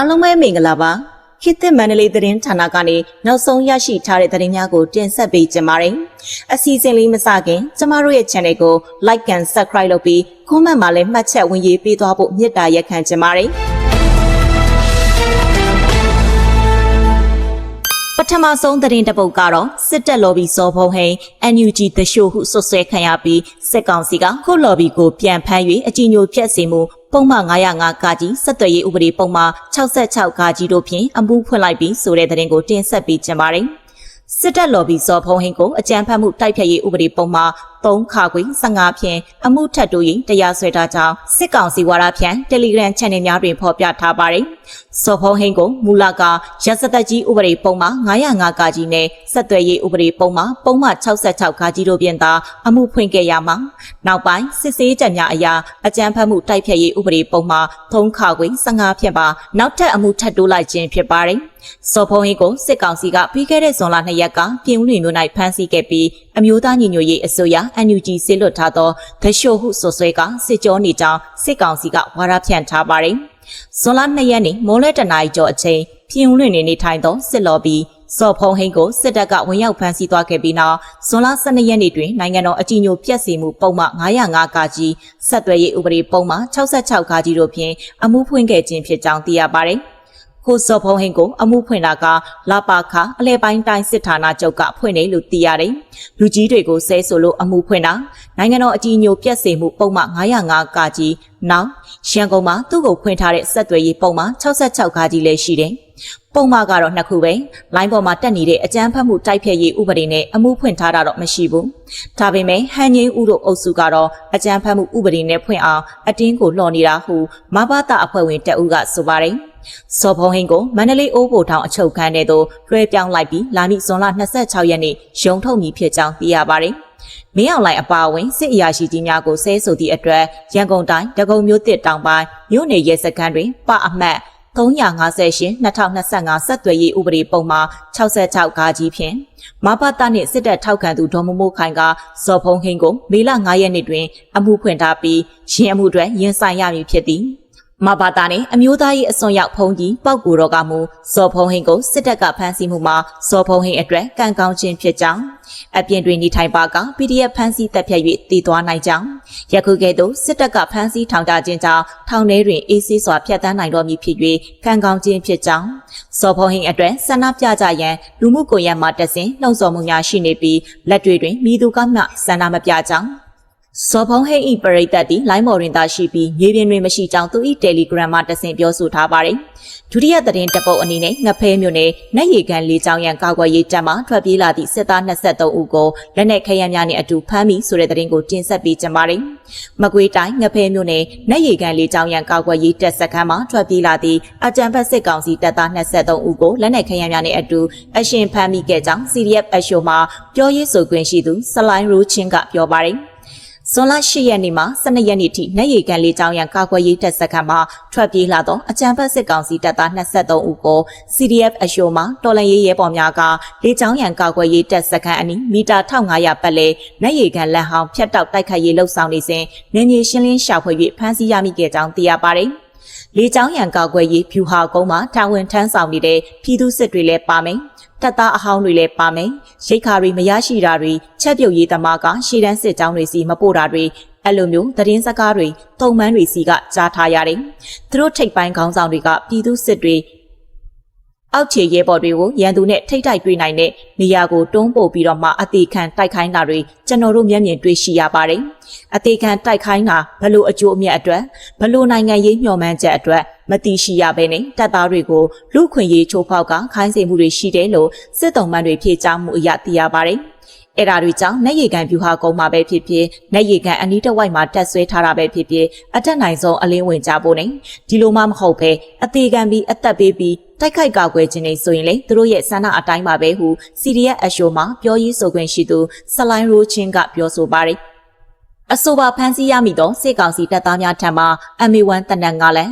အားလုံးပဲမင်္ဂလာပါခေတ်သစ်မန္တလေးသတင်းဌာနကနေနောက်ဆုံးရရှိထားတဲ့သတင်းများကိုတင်ဆက်ပေးကြပါမယ်အစီအစဉ်လေးမစခင်ကျမတို့ရဲ့ channel ကို like and subscribe လုပ်ပြီး comment မှာလည်းမှတ်ချက်ဝင်ရေးပေးသွားဖို့မြစ်တာရက်ခံကြပါတယ်ပထမဆုံးသတင်းတစ်ပုဒ်ကတော့စစ်တပ်လော်ဘီစော်ဖုံးဟိန် NUG တရှို့ဟုဆွဆွဲခံရပြီးစစ်ကောင်စီကခုလော်ဘီကိုပြန်ဖမ်း၍အကြီးညိုဖြတ်စေမှု ပုံမှန်905ကကြီးဆက်သွယ်ရေးဥပဒေပုံမှန်66ကကြီးတို့ဖြင့်အမှုဖွင့်လိုက်ပြီးဆိုတဲ့သတင်းကိုတင်ဆက်ပေးကြပါမယ်စစ်တပ်လော်ဘီစော်ဖုံးဟိန်ကိုအကြမ်းဖက်မှုတိုက်ဖျက်ရေးဥပဒေပုံမှန်3ခါခွေ15ဖြင့်အမှုထပ်တိုးရင်တရားစွဲထားကြောင်းစစ်ကောင်စီဝါဒဖြန့် Telegram Channel များတွင်ဖော်ပြထားပါတယ်။စော်ဖုံးဟိန်ကိုမူလကရစသက်ကြီးဥပဒေပုံမှန်905ကကြီးနဲ့ဆက်သွယ်ရေးဥပဒေပုံမှန်ပုံမှန်66ကကြီးတို့ပြင်သာအမှုဖွင့်ခဲ့ရမှာနောက်ပိုင်းစစ်ဆေးချက်များအရာအကြမ်းဖက်မှုတိုက်ဖျက်ရေးဥပဒေပုံမှန်3ခါခွေ15ဖြင့်ပါနောက်ထပ်အမှုထပ်တိုးလိုက်ခြင်းဖြစ်ပါတယ်။စော်ဖုံးဟိန်ကိုစစ်ကောင်စီကပြီးခဲ့တဲ့ဇွန်လ2ရက်ကပြင်ဦးလွင်မြို့၌ဖမ်းဆီးခဲ့ပြီးအမျိုးသားညီညွတ်ရေးအစိုးရ NUG ဆေးလွတ်ထားသောဒရှို့ဟုဆိုဆွဲကစစ်ကြောနေကြောင်းစစ်ကောင်စီကဝါဒဖြန့်ထားပါတယ်။ဇွန်လ2ရက်နေ့မိုးလဲတနာရီကျော်အချိန်ပြင်ဦးလွင်နေနေထိုင်သောစစ်လော်ဘီစော်ဖုံဟိန်းကိုစစ်တပ်ကဝင်ရောက်ဖမ်းဆီးသွားခဲ့ပြီးနောက်ဇွန်လ12ရက်နေ့တွင်နိုင်ငံတော်အကြီးအကျယ်ပြက်စီမှုပုံမှန်905ကကြီးဆက်သွယ်ရေးဥပဒေပုံမှန်66ကကြီးတို့ဖြင့်အမှုဖွင့်ခဲ့ခြင်းဖြစ်ကြောင်းသိရပါတယ်။ ကိုစော်ဖုံးဟင်ကိုအမှုဖွင့်တာကလာပါခအလဲပိုင်းတိုင်းစစ်ဌာနချုပ်ကဖွင့်တယ်လို့သိရတယ်။လူကြီးတွေကိုဆဲဆိုလို့အမှုဖွင့်တာနိုင်ငံတော်အကြီးအကျယ်ပြက်စေမှုပုံမှန်905ကကြီးနောက်ရန်ကုန်မှာသူ့ကိုဖွင့်ထားတဲ့ဆက်သွယ်ရေးပုံမှန်66ကကြီးလည်းရှိတယ်။ပုံမှန်ကတော့နှစ်ခုပဲ။လိုင်းပေါ်မှာတက်နေတဲ့အကြမ်းဖက်မှုတိုက်ဖျက်ရေးဥပဒေနဲ့အမှုဖွင့်ထားတာတော့မရှိဘူး။ဒါပေမဲ့ဟန်ငင်းဦးတို့အုပ်စုကတော့အကြမ်းဖက်မှုဥပဒေနဲ့ဖွင့်အောင်အတင်းကိုလှော်နေတာဟုမဘာသာအဖွဲ့ဝင်တအူးကဆိုပါတယ်။ စော်ဖုံးဟင်းကိုမန္တလေးအိုးဘိုထောင်အချုပ်ခန်းထဲသို့လွှဲပြောင်းလိုက်ပြီးလာမည့်ဇွန်လ26ရက်နေ့ရုံထုတ်မည်ဖြစ်ကြောင်းသိရပါတယ်။မင်းအောင်လိုင်အပါအဝင်စစ်အရာရှိကြီးများကိုဆဲဆိုသည့်အတွက်ရန်ကုန်တိုင်းတကုံမြို့တစ်တောင်ပိုင်းမြို့နယ်ရဲစခန်းတွင်ပအမှတ်358 2025ဆက်သွယ်ရေးဥပဒေပုံမှာ66ကားကြီးဖြင့်မဘတာနှင့်စစ်တပ်ထောက်ခံသူဒေါ်မမိုးခိုင်ကဇော်ဖုံးဟင်းကိုမေလ9ရက်နေ့တွင် အမှုဖွင့်ထားပြီးရင်အမှုတွေရင်ဆိုင်ရမည်ဖြစ်သည်။ မဘာသာနဲ့အမျိုးသားရေးအစွန်ရောက်ဖုံကြီးပောက်ကူတော်ကမူဇော်ဖုံဟင်ကိုစစ်တပ်ကဖမ်းဆီးမှုမှာဇော်ဖုံဟင်အတွက်ကံကောင်းခြင်းဖြစ်ကြောင်းအပြင်တွင်နေထိုင်ပါက PDF ဖမ်းဆီးတပ်ဖြတ်၍တည်သွားနိုင်ကြောင်းယခုကဲ့သို့စစ်တပ်ကဖမ်းဆီးထောင်ချခြင်းကြောင့်ထောင်ထဲတွင်အေးဆေးစွာဖျက်ဆီးနိုင်တော်မူဖြစ်၍ကံကောင်းခြင်းဖြစ်ကြောင်းဇော်ဖုံဟင်အတွက်ဆန္ဒပြကြရန်လူမှုကွန်ရက်မှာတက်စဉ်နှုံဆော်မှုများရှိနေပြီးလက်တွေတွင်မိသူကမှဆန္ဒမပြကြောင်း ဇော်ဖုံးဟိတ်ဤပရိသတ်သည်လိုင်းမော်ရင်သာရှိပြီးမြေပြင်တွင်မရှိကြောင်းသူ၏တယ်လီဂရမ်မှာတဆင့်ပြောဆိုထားပါတယ်။ဒုတိယသတင်းတပုတ်အနေနဲ့ငဖဲမြို့နယ်နက်ရီကန်လေးချောင်းရန်ကာကွယ်ရေးတပ်မှထွက်ပြေးလာသည့်စစ်သား23ဦးကိုလက်နက်ခဲယမ်းများနှင့်အတူဖမ်းမိဆိုတဲ့သတင်းကိုတင်ဆက်ပေးကြပါမယ်။မကွေးတိုင်းငဖဲမြို့နယ်နက်ရီကန်လေးချောင်းရန်ကာကွယ်ရေးတပ်စခန်းမှထွက်ပြေးလာသည့်အကြံဖက်စစ်ကောင်စီတပ်သား23ဦးကိုလက်နက်ခဲယမ်းများနှင့်အတူအရှင်ဖမ်းမိခဲ့ကြောင်း CDF အရှိုမှပြောရေးဆိုခွင့်ရှိသူဆလိုင်းရူချင်းကပြောပါတယ်။ ဇွန်လ10ရက်နေ့မှ12ရက်နေ့ထိနိုင်ရီကန်လေးချောင်းရန်ကာကွယ်ရေးတပ်စခန်းမှာထွက်ပြေးလာသောအကြံဖက်စစ်ကောင်စီတပ်သား23ဦးကို CDF အရှိုမှတော်လန်ရေးရဲဘော်များကလေးချောင်းရန်ကာကွယ်ရေးတပ်စခန်းအနီးမီတာ1500ပတ်လဲနိုင်ရီကန်လက်ဟောင်းဖြတ်တောက်တိုက်ခတ်ရေးလှုပ်ဆောင်နေစဉ်နေမြေရှင်းလင်းရှာဖွေ၍ဖမ်းဆီးရမိခဲ့ကြောင်းသိရပါတယ်။လေကြောင်းရန်ကာကွယ်ရေးဖြူဟာကုန်းမှာတာဝန်ထမ်းဆောင်နေတဲ့ပြည်သူစစ်တွေလည်းပါမယ် တပ်သားအဟောင်းတွေလည်းပါမယ်ရိတ်ခါတွေမရရှိတာတွေချက်ပြုတ်ရေးသမားကရှေ့တန်းစစ်ကြောင်းတွေစီမပို့တာတွေအဲ့လိုမျိုးသတင်းစကားတွေတုံမှန်းတွေစီကကြားထားရတယ်သူတို့ထိတ်ပိုင်းခေါင်းဆောင်တွေကပြည်သူစစ်တွေအောက်ခြေရဲဘော်တွေကိုရန်သူနဲ့ထိတ်တိုက်တွေ့နိုင်တဲ့နေရာကိုတွန်းပို့ပြီးတော့မှအသေးခံတိုက်ခိုင်းတာတွေကျွန်တော်တို့မျက်မြင်တွေ့ရှိရပါတယ်။အသေးခံတိုက်ခိုင်းတာဘလို့အကျိုးအမြတ်အတွက်ဘလို့နိုင်ငံရေးမျှော်မှန်းချက်အတွက် မတိရှိရဘဲနဲ့တပ်သားတွေကိုလူခွင့်ရေးချိုးဖောက်ကခိုင်းစေမှုတွေရှိတယ်လို့စစ်တုံးမှန်တွေဖြေကြားမှုအရသိရပါတယ်။အဲ့ဒါတွေကြောင့်နေရီကန်ဗျူဟာကုန်းမှာပဲဖြစ်ဖြစ်နေရီကန်အနီးတစ်ဝိုက်မှာတက်ဆွဲထားတာပဲဖြစ်ဖြစ်အတက်နိုင်ဆုံးအလင်းဝင်ကြဖို့နဲ့ဒီလိုမှမဟုတ်ပဲအသေးခံပြီးအသက်ပေးပြီးတိုက်ခိုက်ကာကွယ်ခြင်းနေဆိုရင်လေသူတို့ရဲ့ဆန္ဒအတိုင်းပါပဲဟု CDF အရှိုမှာပြောရေးဆိုခွင့်ရှိသူဆလိုင်းရိုချင်းကပြောဆိုပါတယ် အဆိုပါဖမ်းဆီးရမိသောစစ်ကောင်စီတပ်သားများထံမှ MA1 တနက်9လက်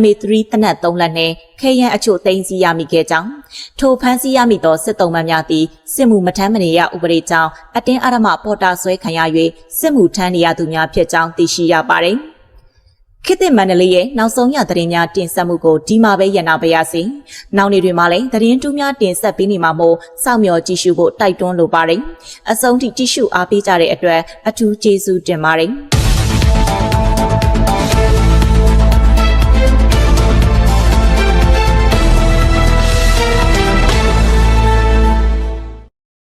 MA3 တနက်3လက်နှင့်ခဲယံအချို့သိမ်းဆည်းရမိခဲ့ကြောင်းထိုဖမ်းဆီးရမိသောစစ်တုံးမှန်များသည်စစ်မှုမထမ်းမနေရဥပဒေကြောင့်အတင်းအဓမ္မပေါ်တာဆွဲခံရ၍စစ်မှုထမ်းနေရသူများဖြစ်ကြောင်းသိရှိရပါသည် ခေတ်သစ်မန္တလေးရဲ့နောက်ဆုံးရသတင်းများတင်ဆက်မှုကိုဒီမှာပဲရနာပါရစေ။နောက်နေ့တွေမှာလည်းသတင်းတူးများတင်ဆက်ပေးနေမှာမို့စောင့်မျှော်ကြည့်ရှုဖို့တိုက်တွန်းလိုပါတယ်။အဆုံးထိကြည့်ရှုအားပေးကြတဲ့အတွက်အထူးကျေးဇူးတင်ပါတယ်။